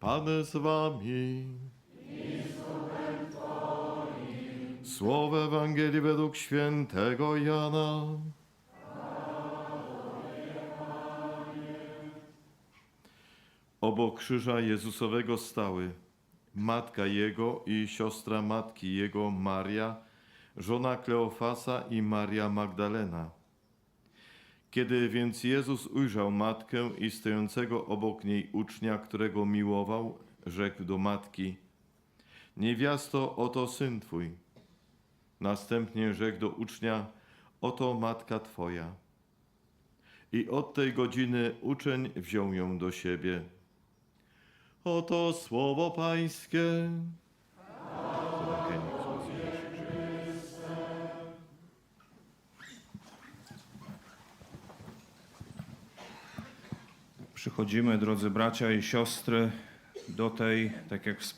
Pan z wami. Słowo Ewangelii według świętego Jana. Obok krzyża Jezusowego stały matka Jego i siostra matki Jego Maria, żona Kleofasa i Maria Magdalena. Kiedy więc Jezus ujrzał matkę i stojącego obok niej ucznia, którego miłował, rzekł do matki: Niewiasto, oto syn twój. Następnie rzekł do ucznia: Oto matka twoja. I od tej godziny uczeń wziął ją do siebie. Oto słowo Pańskie. Przychodzimy, drodzy bracia i siostry, do tej, tak jak wspomniałem,